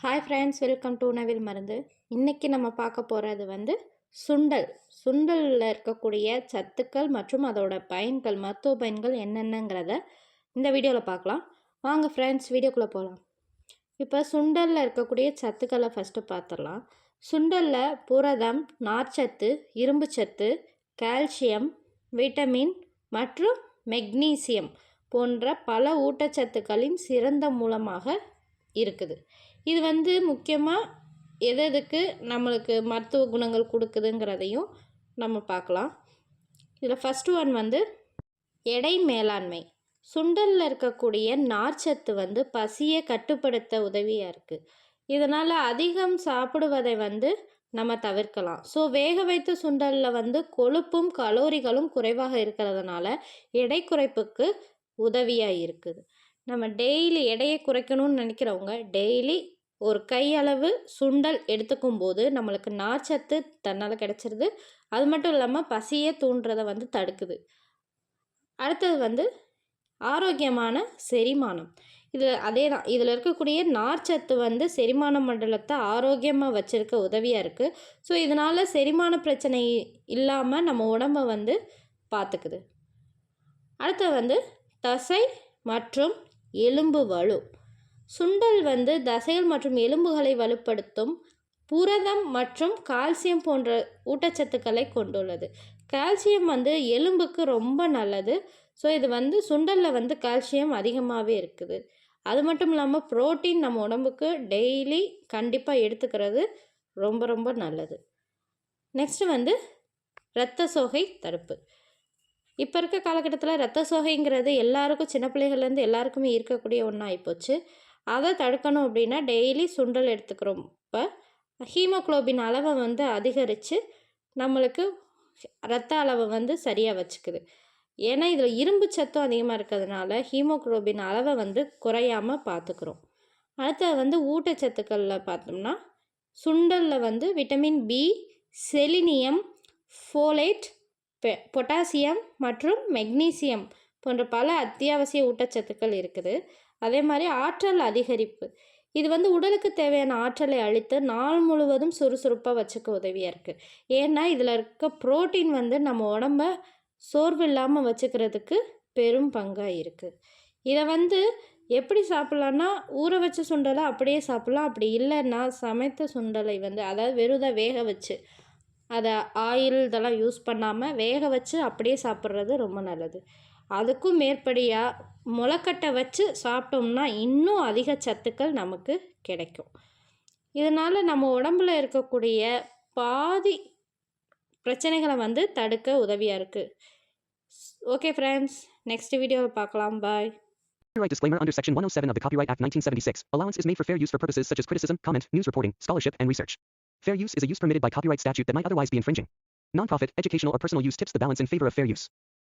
Hi friends welcome to உணவில் மருந்து இன்றைக்கி நம்ம பார்க்க போகிறது வந்து சுண்டல். சுண்டலில் இருக்கக்கூடிய சத்துக்கள் மற்றும் அதோட பயன்கள் மருத்துவ பயன்கள் என்னென்னங்கிறத இந்த வீடியோவில் பார்க்கலாம். வாங்க ஃப்ரெண்ட்ஸ் வீடியோக்குள்ளே போகலாம் இப்போ சுண்டலில் இருக்கக்கூடிய சத்துக்களை ஃபஸ்ட்டு பார்த்துடலாம் சுண்டலில் புரதம் நார்ச்சத்து இரும்புச்சத்து கால்சியம் விட்டமின் மற்றும் மெக்னீசியம் போன்ற பல ஊட்டச்சத்துக்களின் சிறந்த மூலமாக இருக்குது. இது வந்து முக்கியமாக எது எதுக்கு நம்மளுக்கு மருத்துவ குணங்கள் கொடுக்குதுங்கிறதையும் நம்ம பார்க்கலாம். இதில் ஃபஸ்ட்டு ஒன் வந்து எடை மேலாண்மை. சுண்டலில் இருக்கக்கூடிய நார்ச்சத்து வந்து பசியை கட்டுப்படுத்த உதவியாக இருக்குது இதனால் அதிகம் சாப்பிடுவதை வந்து நம்ம தவிர்க்கலாம். ஸோ வேக வைத்த சுண்டலில் வந்து கொழுப்பும் கலோரிகளும் குறைவாக இருக்கிறதுனால எடை குறைப்புக்கு உதவியாக இருக்குது. நம்ம டெய்லி எடையை குறைக்கணும்னு நினைக்கிறவங்க டெய்லி ஒரு கையளவு சுண்டல் எடுத்துக்கும் போது நம்மளுக்கு நார்ச்சத்து தன்னால் கிடச்சிருது. அது மட்டும் இல்லாமல் பசியே தூண்டுறதை வந்து தடுக்குது. அடுத்தது வந்து ஆரோக்கியமான செரிமானம். இதில் அதே தான். இதில் இருக்கக்கூடிய நார்ச்சத்து வந்து செரிமான மண்டலத்தை ஆரோக்கியமாக வச்சுருக்க உதவியாக இருக்குது ஸோ இதனால் செரிமான பிரச்சனை இல்லாமல் நம்ம உடம்பை வந்து பார்த்துக்குது அடுத்தது வந்து தசை மற்றும் எலும்பு வலு. சுண்டல் வந்து தசைகள் மற்றும் எலும்புகளை வலுப்படுத்தும் புரதம் மற்றும் கால்சியம் போன்ற ஊட்டச்சத்துக்களை கொண்டுள்ளது. கால்சியம் வந்து எலும்புக்கு ரொம்ப நல்லது. ஸோ இது வந்து சுண்டலில் வந்து கால்சியம் அதிகமாகவே இருக்குது. அது மட்டும் இல்லாமல் ப்ரோட்டீன் நம்ம உடம்புக்கு டெய்லி கண்டிப்பாக எடுத்துக்கிறது ரொம்ப ரொம்ப நல்லது. நெக்ஸ்ட்டு வந்து இரத்த சோகை தடுப்பு. இப்போ இருக்க காலகட்டத்தில் ரத்த சோகைங்கிறது எல்லாருக்கும் சின்ன பிள்ளைகள்லேருந்து எல்லாருக்குமே இருக்கக்கூடிய ஒன்றா ஆகிப்போச்சு அதை தடுக்கணும் அப்படின்னா டெய்லி சுண்டல் எடுத்துக்கிறோம். இப்போ ஹீமோக்ளோபின் அளவை வந்து அதிகரித்து நம்மளுக்கு ரத்த அளவை வந்து சரியாக வச்சுக்குது. ஏன்னா இதில் இரும்பு சத்தம் அதிகமாக இருக்கிறதுனால ஹீமோக்ளோபின் அளவை வந்து குறையாமல் பார்த்துக்குறோம். அடுத்தது வந்து ஊட்டச்சத்துக்களில் பார்த்தோம்னா சுண்டலில் வந்து vitamin B selenium folate potassium மற்றும் மெக்னீசியம் போன்ற பல அத்தியாவசிய ஊட்டச்சத்துக்கள் இருக்குது. அதே மாதிரி ஆற்றல் அதிகரிப்பு. இது வந்து உடலுக்கு தேவையான ஆற்றலை அளித்து நாள் முழுவதும் சுறுசுறுப்பாக வச்சுக்க உதவியாக இருக்குது ஏன்னா இதில் இருக்க புரோட்டீன் வந்து நம்ம உடம்ப சோர்வு இல்லாமல் வச்சுக்கிறதுக்கு பெரும் பங்காக இருக்குது இதை வந்து எப்படி சாப்பிட்லான்னா ஊற வச்ச சுண்டலை அப்படியே சாப்பிட்லாம். அப்படி இல்லைன்னா சமைத்த சுண்டலை வந்து அதாவது வெறுதை வேக வச்சு அதை ஆயில் இதெல்லாம் யூஸ் பண்ணாமல் வேக வச்சு அப்படியே சாப்பிட்றது ரொம்ப நல்லது. அதுக்கும் மேற்படியாக முளைக்கட்டை வச்சு சாப்பிட்டோம்னா இன்னும் அதிக சத்துக்கள் நமக்கு கிடைக்கும் இதனால் நம்ம உடம்பில் இருக்கக்கூடிய பாதி பிரச்சனைகளை வந்து தடுக்க உதவியாக இருக்குது ஓகே ஃப்ரெண்ட்ஸ் நெக்ஸ்ட் வீடியோவில் பார்க்கலாம் பாய் Copyright disclaimer under Section 107 of the Copyright Act 1976. Allowance is made for fair use for purposes such as criticism, comment, news reporting, scholarship, and research. Fair use is a use permitted by copyright statute that might otherwise be infringing. Nonprofit, educational, or personal use tips the balance in favor of fair use.